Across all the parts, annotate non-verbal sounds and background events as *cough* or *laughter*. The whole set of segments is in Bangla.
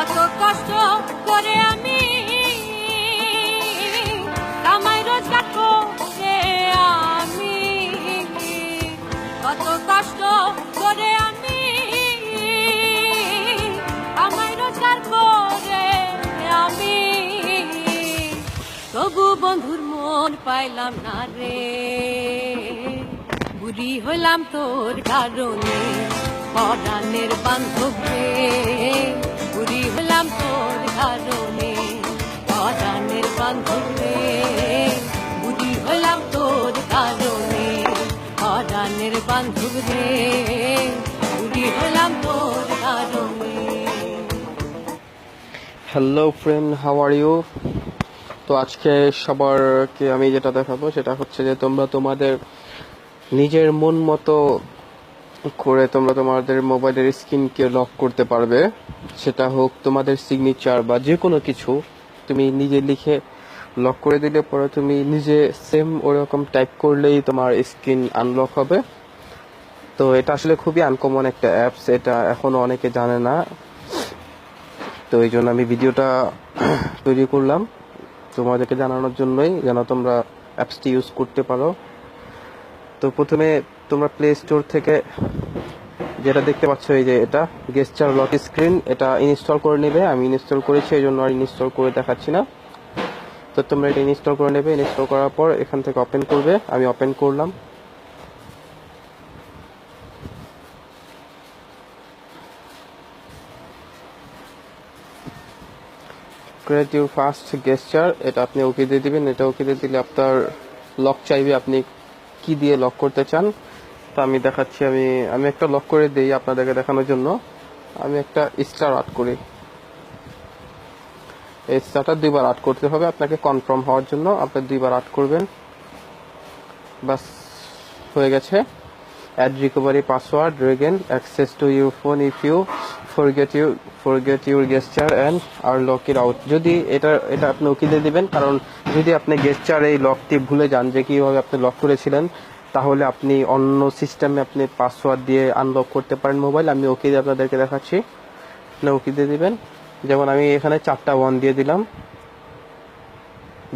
কত কষ্ট করে আমি কামাই রোজগার করে আমি কত কষ্ট করে আমি কামাই রোজগার করে আমি। তবু বন্ধুর মন পাইলাম না রে, বুড়ি হইলাম তোর কারণে, পরাণের বান্ধব বুড়ি হইলাম তোর বান্ধব হইলাম তোর হইলাম তোর hello friend how are you তো আজকে সবারকে আমি যেটা দেখাবো, সেটা হচ্ছে যে তোমরা তোমাদের নিজের মন মতো করে তোমরা তোমাদের মোবাইলের স্ক্রিনকে লক করতে পারবে। সেটা হোক তোমাদের সিগনেচার বা যে কোনো কিছু, তুমি নিজে লিখে লক করে দিলে পরে তুমি নিজে সেম ওরকম টাইপ করলেই তোমার স্ক্রিন আনলক হবে। তো এটা আসলে খুবই আনকমন একটা অ্যাপস এটা এখনও অনেকে জানে না। তো এই জন্য আমি ভিডিওটা *clears throat* তৈরি করলাম। তোমাদেরকে জানানোর জন্যই যেন তোমরা অ্যাপসটি ইউজ করতে পারো। তো প্রথমে তোমরা প্লে স্টোর থেকে যেটা দেখতে পাচ্ছ, এই যে এটা গেস্টার লক স্ক্রিন এটা ইনস্টল করে নেবে। আমি ইনস্টল করেছি, এই জন্য আর ইনস্টল করে দেখাচ্ছি না। তো তোমরা এটা ইনস্টল করে নেবে। ইনস্টল করার পর এখান থেকে ওপেন করবে। আমি ওপেন করলাম। ক্রিয়েট ইউর ফার্স্ট গেস্টার এটা আপনি ওকে দিয়ে দিবেন। এটা ওকে দিয়ে দিলে আপনার লক চাইবে, আপনি কি দিয়ে লক করতে চান। তো আমি দেখাচ্ছি, আমি আমি একটা লক করে দিই আপনাদেরকে দেখানোর জন্য। আমি একটা স্টার আর্ট করি। এই স্টারটা দুইবার আর্ট করতে হবে আপনাকে কনফার্ম হওয়ার জন্য। আপনি দুইবার আর্ট করবেন। বাস হয়ে গেছে। Add recovery password regain access to your phone if you forget you forget your gesture and are lock it out যদি এটা এটা আপনি দিয়ে দিবেন, কারণ যদি আপনি গেস্টার এই লকটি ভুলে যান যে কীভাবে আপনি লক করেছিলেন তাহলে আপনি অন্য সিস্টেমে আপনি পাসওয়ার্ড দিয়ে আনলক করতে পারেন মোবাইল আমি ওকে দিয়ে আপনাদেরকে দেখাচ্ছি। আপনি ওকে দিয়ে দিবেন। যেমন আমি এখানে চারটা ওয়ান দিয়ে দিলাম।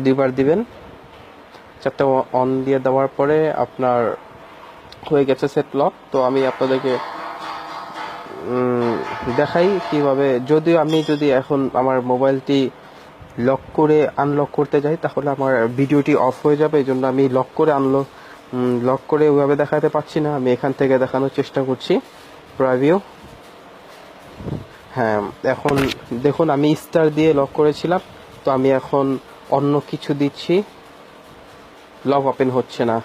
দুইবার দিবেন। চারটা অন দিয়ে দেওয়ার পরে আপনার হয়ে গেছে সেট লক তো আমি আপনাদেরকে দেখাই কীভাবে। যদিও আমি যদি এখন আমার মোবাইলটি লক করে আনলক করতে যাই, তাহলে আমার ভিডিওটি অফ হয়ে যাবে। এই জন্য আমি লক করে আনলক লক করে ওইভাবে দেখাতে পাচ্ছি না। আমি এখান থেকে দেখানোর চেষ্টা করছি। প্রাইভিউ হ্যাঁ এখন দেখুন, আমি স্টার দিয়ে লক করেছিলাম। তো আমি এখন অন্য কিছু দিচ্ছি। লক ওপেন হচ্ছে না।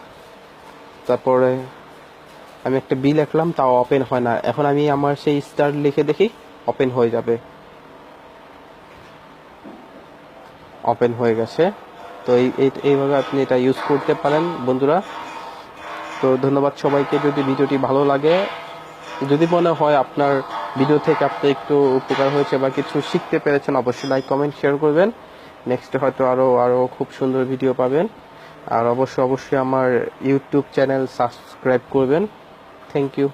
তারপরে আমি একটা বিল লিখলাম, তাও ওপেন হয় না। এখন আমি আমার সেই স্টার লিখে দেখি ওপেন হয়ে যাবে। ওপেন হয়ে গেছে। তো এই, এই- এইভাবে আপনি এটা ইউজ করতে পারেন, বন্ধুরা। তো ধন্যবাদ সবাইকে। যদি ভিডিওটি ভালো লাগে, যদি মনে হয় আপনার ভিডিও থেকে আপনি একটু উপকার হয়েছে বা কিছু শিখতে পেরেছেন, অবশ্যই লাইক কমেন্ট শেয়ার করবেন। নেক্সট হয়তো আরও আরও খুব সুন্দর ভিডিও পাবেন। আর অবশ্যই অবশ্যই আমার ইউটিউব চ্যানেল সাবস্ক্রাইব করবেন। Thank you